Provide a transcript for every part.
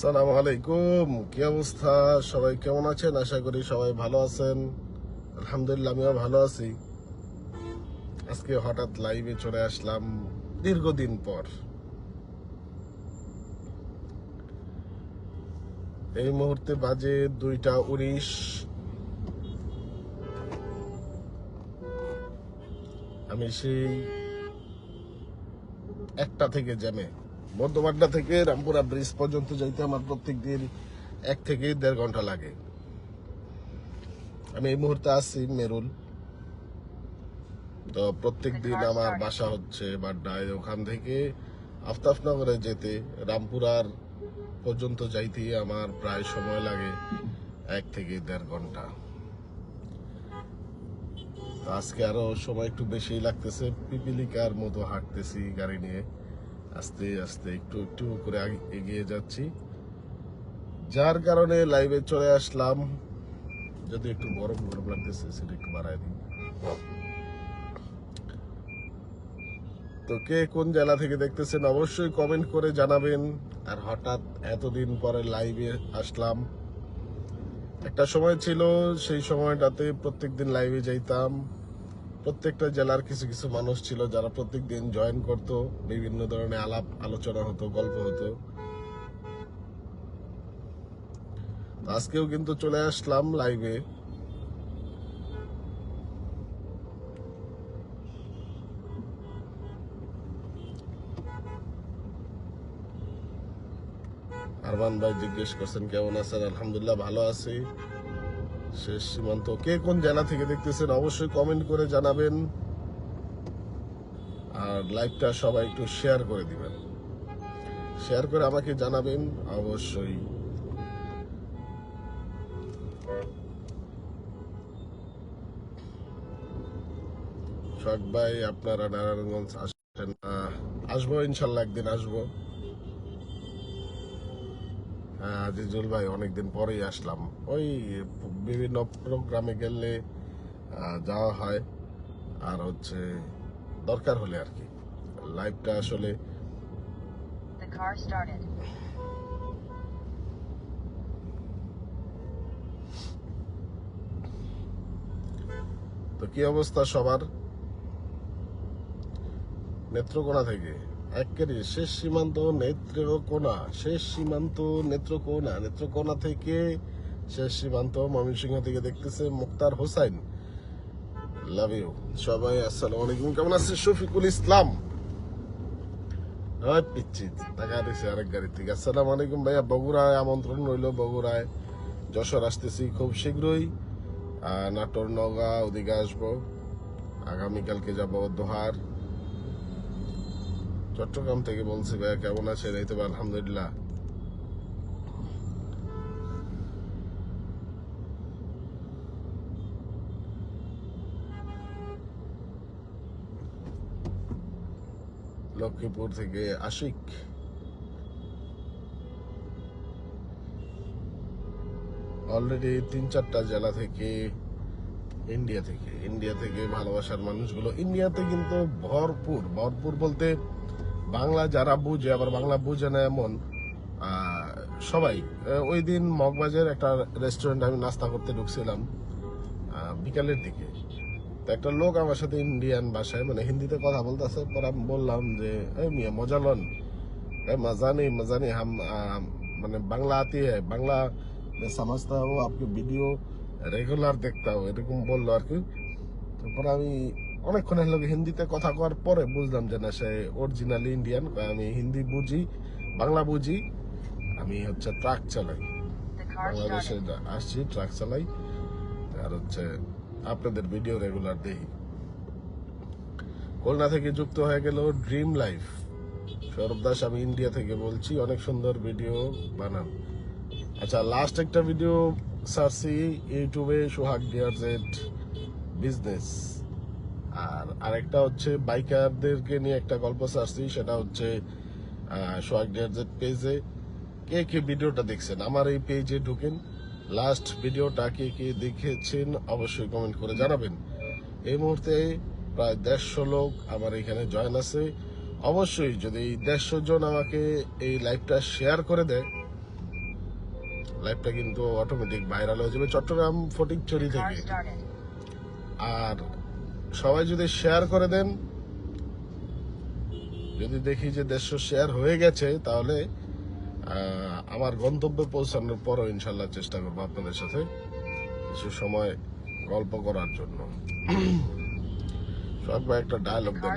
সালাম আলাইকুম। কি অবস্থা? সবাই কেমন আছেন? আশা করি সবাই ভালো আছেন। আলহামদুলিল্লাহ, আমিও ভালো আছি। আজকে হঠাৎ লাইভে চলে আসলাম দীর্ঘদিন পর। এই মুহূর্তে বাজে দুইটা উনিশ। আমি সেই একটা থেকে জ্যামে। বর্ধমানটা থেকে রামপুরা ব্রিজ পর্যন্ত যাইতে আমার প্রত্যেক দিন এক থেকে দেড় ঘণ্টা লাগে। আমি এই মুহূর্তে আছি মেরুল। তো প্রত্যেক দিন আমার বাসা হচ্ছে বাড্ডায়। ওখান থেকে আফতাফনগরে যেতে রামপুরার পর্যন্ত যাইতে আমার প্রায় সময় লাগে এক থেকে দেড় ঘণ্টা। তো আজকে আরও সময় একটু বেশি লাগতেছে। পিপিলিকার মতো হাঁটতেছি গাড়ি নিয়ে। আস্তে আস্তে একটু একটু করে এগিয়ে যাচ্ছি। যার কারণে লাইভে চলে আসলাম। যদি একটু গরম গরম লাগতেছে, সেটা একটু বাড়ায় দিই। তো কে কোন জেলা থেকে দেখতেছেন, অবশ্যই কমেন্ট করে জানাবেন। আর হঠাৎ এতদিন পরে লাইভে আসলাম। একটা সময় ছিল, সেই সময়টাতে প্রত্যেকদিন লাইভে যাইতাম। প্রত্যেকটা জেলার কিছু কিছু মানুষ ছিল যারা প্রত্যেকদিন জয়েন করত, বিভিন্ন ধরনের আলাপ আলোচনা হতো, গল্প হতো। আজকেও কিন্তু চলে আসলাম লাইভে আরমান ভাই জিজ্ঞেস করছেন, কেমন আছেন? আলহামদুলিল্লাহ, ভালো আছি। শেষ সীমান্ত কে কোন জেলা থেকে দেখতেছেন অবশ্যই কমেন্ট করে জানাবেন। আর লাইভটা সবাই একটু শেয়ার করে দিবেন। শেয়ার করে আমাকে জানাবেন অবশ্যই। ভাই আপনারা নারায়ণগঞ্জ আহ, আসব ইনশাল্লাহ একদিন আসব। আজিজুল ভাই অনেকদিন পরেই আসলাম। ওই বিভিন্ন প্রোগ্রামে গেলে যাওয়া হয়। আর হচ্ছে দরকার হলে আর কি। লাইভটা আসলে. তো কি অবস্থা সবার? নেত্রকোনা থেকে। একেবারে শেষ সীমান্ত নেত্রকোনা শেষ সীমান্ত নেত্রকোনা নেত্রকোনা থেকে শেষ সীমান্ত ময়মনসিংহ থেকে দেখতেছে মুক্তার হোসাইন। লাভ ইউ সবাই আসসালামু আলাইকুম। কেমন আছে শফিকুল ইসলাম। হয় পিচ্ছি টাকা দিছে আরেক গাড়ি থেকে। আসসালামু আলাইকুম ভাইয়া। বগুড়ায় আমন্ত্রণ রইল বগুড়ায়। যশোর আসতেছি খুব শীঘ্রই। নাটোর নগা ওদিকে আসব। আগামীকালকে যাব দোহার। চট্টগ্রাম থেকে বলছি, ভাইয়া কেমন আছেন? এই তো আলহামদুলিল্লাহ। লক্ষ্মীপুর থেকে আশিক। অলরেডি তিন চারটা জেলা থেকে ইন্ডিয়া থেকে। ইন্ডিয়া থেকে ভালোবাসার মানুষগুলো। ইন্ডিয়াতে কিন্তু ভরপুর। ভরপুর বলতে বাংলা যারা বুঝে, আবার বাংলা বুঝে না এমন সবাই ওই দিন মগবাজের একটা রেস্টুরেন্ট আমি নাস্তা করতে ঢুকছিলাম বিকালের দিকে। তো একটা লোক আমার সাথে ইন্ডিয়ান ভাষায় মানে হিন্দিতে কথা বলতেছে, পর আমি বললাম যে, এই মিয়া, মজা লন। মজানি মজানি হাম মানে বাংলা আতি বাংলা সমঝতা হো ভিডিও রেগুলার দেখতাম এরকম বলল আর কি। তারপর আমি অনেকক্ষণের লোক হিন্দিতে কথা কওয়ার পরে বুঝলাম যে না সে অরিজিনালি ইন্ডিয়ান আমি হিন্দি বুঝি বাংলা বুঝি আমি হচ্ছে ট্রাক চালাই। বাংলাদেশে আসছি ট্রাক চালাই আর হচ্ছে আপনাদের ভিডিও রেগুলার দেখি খুলনা থেকে যুক্ত হয়ে গেল ড্রিম লাইফ সৌরভ দাস আমি ইন্ডিয়া থেকে বলছি অনেক সুন্দর ভিডিও বানান। আচ্ছা লাস্ট একটা ভিডিও সারছি ইউটিউবে সোহাগ ডিয়ার জেড বিজনেস আর আরেকটা হচ্ছে বাইকারদেরকে নিয়ে একটা গল্প সারছি সেটা হচ্ছে সোহাগ ডিয়ার পেজে কে কে ভিডিওটা দেখছেন? আমার এই পেজে ঢুকেন। লাস্ট ভিডিওটা কে কে দেখেছেন অবশ্যই কমেন্ট করে জানাবেন। এই মুহূর্তে প্রায় দেড়শো লোক আমার এখানে জয়েন আছে। অবশ্যই যদি এই দেড়শো জন আমাকে এই লাইভটা শেয়ার করে দেয় লাইভটা কিন্তু অটোমেটিক ভাইরাল হয়ে যাবে। চট্টগ্রাম car থেকে। আর সবাই যদি শেয়ার করে দেন যদি দেখি যে দেড়শো শেয়ার হয়ে গেছে তাহলে আমার গন্তব্যে পৌঁছানোর পরও ইনশাল্লাহ চেষ্টা করব আপনাদের সাথে কিছু সময় গল্প করার জন্য। সব একটা ডায়লগ দেন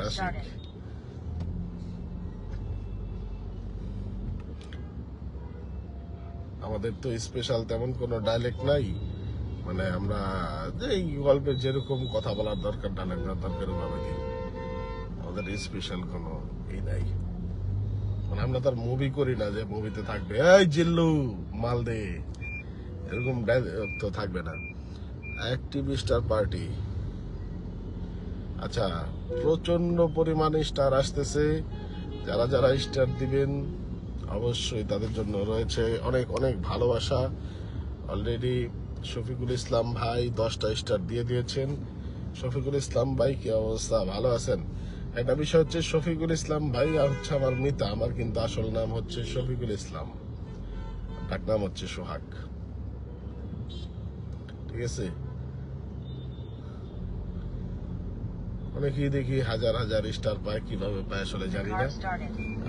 আমাদের তো স্পেশাল তেমন কোনো ডায়লেক্ট নাই। মানে আমরা যে এই গল্পের যেরকম কথা বলার দরকার ডায়লগ দরকার, ওভাবে দিই আমাদের স্পেশাল কোনো ই নাই। মানে আমরা তার মুভি করি না যে মুভিতে থাকবে, এই জিল্লু, মাল দে। এরকম তো থাকবে না। অ্যাক্টিভিস্ট আর পার্টি আচ্ছা প্রচণ্ড পরিমাণে স্টার আসতেছে। যারা যারা স্টার দিবেন, অবশ্যই তাদের জন্য রয়েছে অনেক অনেক ভালোবাসা। অলরেডি শফিকুল ইসলাম ভাই দশটা স্টার দিয়ে দিয়েছেন। শফিকুল ইসলাম ভাই কি অবস্থা? ভালো আছেন? একটা বিষয় হচ্ছে শফিকুল ইসলাম ভাই হচ্ছে আমার মিতা আমার কিন্তু আসল নাম হচ্ছে শফিকুল ইসলাম। ডাক নাম হচ্ছে সোহাগ। ঠিক আছে? অনেকেই দেখি হাজার হাজার স্টার পায় কীভাবে পায় আসলে জানি না।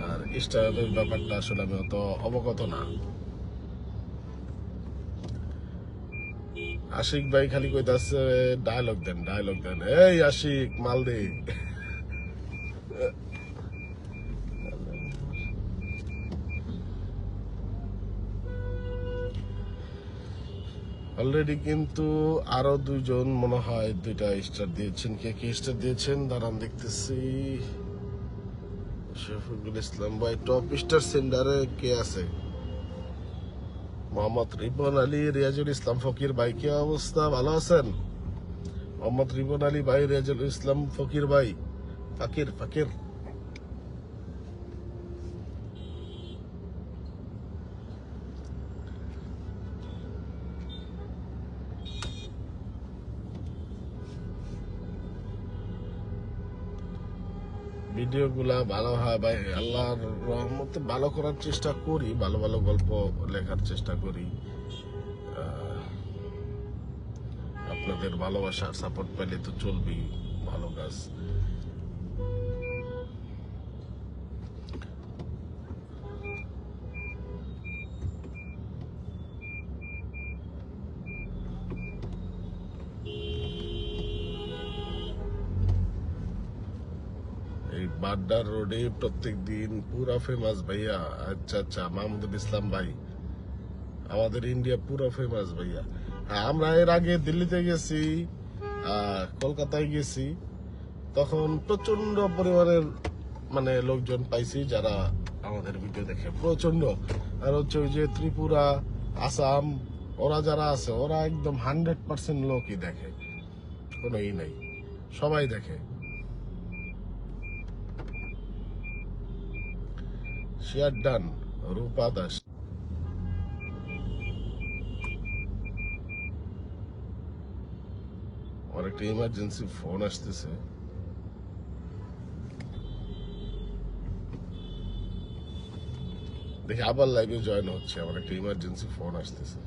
আর স্টারের ব্যাপারটা আসলে আমি অত অবগত না। আশিক ভাই খালি কইতাছে ডায়লগ দেন ডায়লগ দেন। এই আশিক মাল দে অলরেডি কিন্তু আরও দুইজন মনে হয় দুইটা স্টার দিয়েছেন। কে কে স্টার দিয়েছেন? দাঁড়ান, দেখতেছি। শফিকুল ইসলাম ভাই টপ স্টার সেন্টারে কে আছে? মোহাম্মদ রিবন আলী, রিয়াজুল ইসলাম ফকির ভাই, কি অবস্থা? ভালো আছেন? মোহাম্মদ রিবন আলী ভাই, রিয়াজুল ইসলাম ফকির ভাই, ফাকির ফাকির। ভিডিওগুলা ভালো হয় বা আল্লাহর রহমতে ভালো করার চেষ্টা করি, ভালো ভালো গল্প লেখার চেষ্টা করি। আপনাদের ভালোবাসা সাপোর্ট পেলে তো চলবেই, ভালো কাজ। বাড্ডার রোডে প্রত্যেক দিন পুরা ফেমাস ভাইয়া। আচ্ছা আচ্ছা মাহমুদুল ইসলাম ভাই। আমাদের ইন্ডিয়া পুরো ফেমাস ভাইয়া। আমরা এর আগে দিল্লিতে গেছি কলকাতায় গেছি। তখন প্রচণ্ড পরিমাণের মানে লোকজন পাইছি যারা আমাদের ভিডিও দেখে। প্রচণ্ড আর হচ্ছে ওই যে ত্রিপুরা, আসাম, ওরা যারা আছে, ওরা একদম হান্ড্রেড পার্সেন্ট লোকই দেখে। কোনো ই নাই। সবাই দেখে। শেয়ার ডান রূপা দাস আমার একটা ইমার্জেন্সি ফোন আসতেছে। দেখি আবার লাইভে জয়েন হচ্ছে আমার একটা ইমার্জেন্সি ফোন আসতেছে।